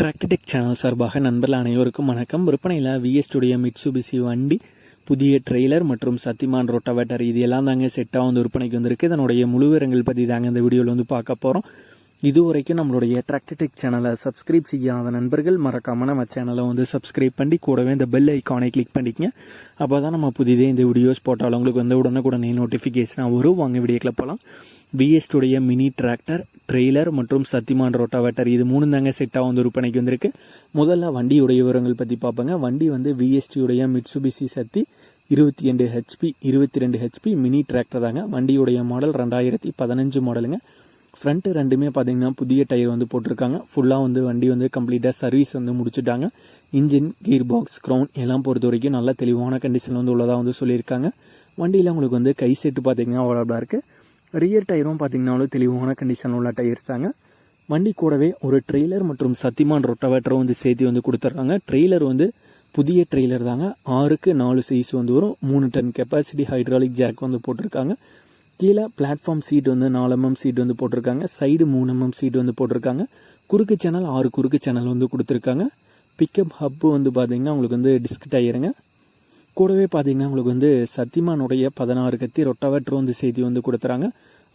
டிராக்டடெக் channel சார்பாக நண்பர்கள் அனைவருக்கும் வணக்கம். விற்பனையில் விஎஸ்டுடைய மிட்சுபிசி வண்டி புதிய ட்ரெய்லர் மற்றும் சத்திமான் ரொட்டவேட்டர் இது எல்லாம் தாங்க செட்டாக வந்து விற்பனைக்கு வந்திருக்கு. இதனுடைய முழுவிரங்கள் பற்றி தாங்க இந்த வீடியோவில் வந்து பார்க்க போகிறோம் இது வரைக்கும் நம்மளுடைய டிராக்டடெக் சேனலை சப்ஸ்கிரைப் செய்யாத நண்பர்கள் மறக்காமல் நம்ம சேனலை வந்து சப்ஸ்கிரைப் பண்ணி கூடவே இந்த பெல் ஐக்கானை கிளிக் பண்ணிக்கங்க. அப்போ தான் நம்ம புதிதே இந்த வீடியோஸ் போட்டாலும் உங்களுக்கு வந்து உடனுக்குடனே நோட்டிஃபிகேஷனாக வரும். வாங்க வீடியோக்கில் போகலாம் விஎஸ்டுடைய மினி டிராக்டர் ட்ரெய்லர் மற்றும் சத்திமான் ரோட்டாவேட்டர் இது மூணு தாங்க செட்டாக வந்து விற்பனைக்கு வந்திருக்கு. முதல்ல வண்டியுடைய விவரங்கள் பற்றி பார்ப்போங்க. வண்டி வந்து விஎஸ்டியுடைய மிட்சுபிசி சத்தி இருபத்தி ரெண்டு ஹெச்பி இருபத்தி ரெண்டு ஹெச்பி மினி டிராக்டர் தாங்க. வண்டியுடைய மாடல் ரெண்டாயிரத்தி பதினஞ்சு மாடலுங்க ஃப்ரண்ட்டு ரெண்டுமே பார்த்தீங்கன்னா புதிய டயர் வந்து போட்டிருக்காங்க. ஃபுல்லாக வந்து வண்டி வந்து கம்ப்ளீட்டாக சர்வீஸ் வந்து முடிச்சுட்டாங்க. இன்ஜின் கீர் பாக்ஸ் க்ரௌன் எல்லாம் பொறுத்த வரைக்கும் நல்ல தெளிவான கண்டிஷன் வந்து உள்ளதாக வந்து சொல்லியிருக்காங்க. வண்டியில் உங்களுக்கு வந்து கை செட்டு பார்த்தீங்கன்னா அவ்வளோதான் இருக்குது ரியர் டயரும் பார்த்தீங்கன்னாலும் தெளிவான கண்டிஷனில் உள்ள டயர்ஸ் தாங்க. வண்டி கூடவே ஒரு ட்ரெய்லர் மற்றும் சத்திமான் ரொட்டவேட்டரும் வந்து சேர்த்து வந்து கொடுத்துட்றாங்க. ட்ரெய்லர் வந்து புதிய ட்ரெய்லர் தாங்க. ஆறுக்கு நாலு சைஸ் வந்து வரும். மூணு டன் கெப்பாசிட்டி ஹைட்ராலிக் ஜாக் வந்து போட்டிருக்காங்க. கீழே பிளாட்ஃபார்ம் சீட் வந்து நாலு mm எம்எம் சீட் வந்து போட்டிருக்காங்க. சைடு மூணு mm எம்எம் சீட் வந்து போட்டிருக்காங்க. குறுக்கு சேனல் ஆறு குறுக்கு சேனல் வந்து கொடுத்துருக்காங்க. பிக்கப் ஹப்பு வந்து பார்த்திங்கன்னா உங்களுக்கு வந்து டிஸ்க் டயருங்க கூடவே பார்த்தீங்கன்னா உங்களுக்கு வந்து சத்திமானுடைய பதினாறு கத்தி ரொட்டவேட்டரும் வந்து செய்தி வந்து கொடுத்துறாங்க.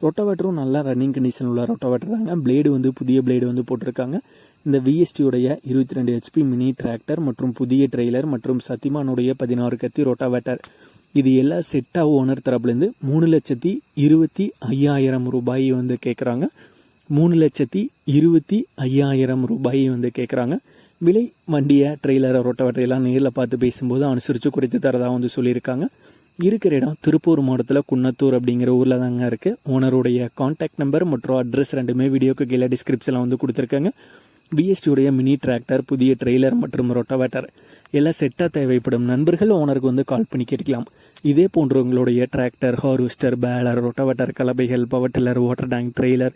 ரொட்டவேட்டரும் நல்லா ரன்னிங் கண்டிஷன் உள்ள ரொட்டவேட்டர் தாங்க. பிளேடு வந்து புதிய பிளேடு வந்து போட்டிருக்காங்க. இந்த விஎஸ்டியுடைய இருபத்தி ரெண்டு ஹெச்பி மினி டிராக்டர் மற்றும் புதிய ட்ரெய்லர் மற்றும் சத்திமானுடைய பதினாறு கத்தி ரொட்டவேட்டர். இது எல்லாம் செட்டாக ஓனர் தரப்புலேருந்து மூணு லட்சத்தி இருபத்தி ஐயாயிரம் ரூபாய் வந்து கேட்குறாங்க மூணு லட்சத்தி இருபத்தி ஐயாயிரம் ரூபாய் வந்து கேட்குறாங்க விலை வண்டியை ட்ரெய்லரை ரொட்டவட்டையெல்லாம் நேரில் பார்த்து பேசும்போது அனுசரித்து குறைத்து தரதாக வந்து சொல்லியிருக்காங்க. இருக்கிற இடம் திருப்பூர் மாவட்டத்தில் குன்னத்தூர் அப்படிங்கிற ஊரில் தாங்க இருக்குது ஓனருடைய காண்டாக்ட் நம்பர் மற்றும் அட்ரஸ் ரெண்டுமே வீடியோக்கு கீழே டிஸ்கிரிப்ஷனில் வந்து கொடுத்துருக்காங்க. பிஎஸ்டியுடைய மினி டிராக்டர் புதிய ட்ரெய்லர் மற்றும் ரொட்டவேட்டர் எல்லாம் செட்டாக தேவைப்படும் நண்பர்கள் ஓனருக்கு வந்து கால் பண்ணி கேட்கலாம் இதே போன்றவங்களுடைய tractor harvester baler rotavator கலபைகள் power tiller water tank trailer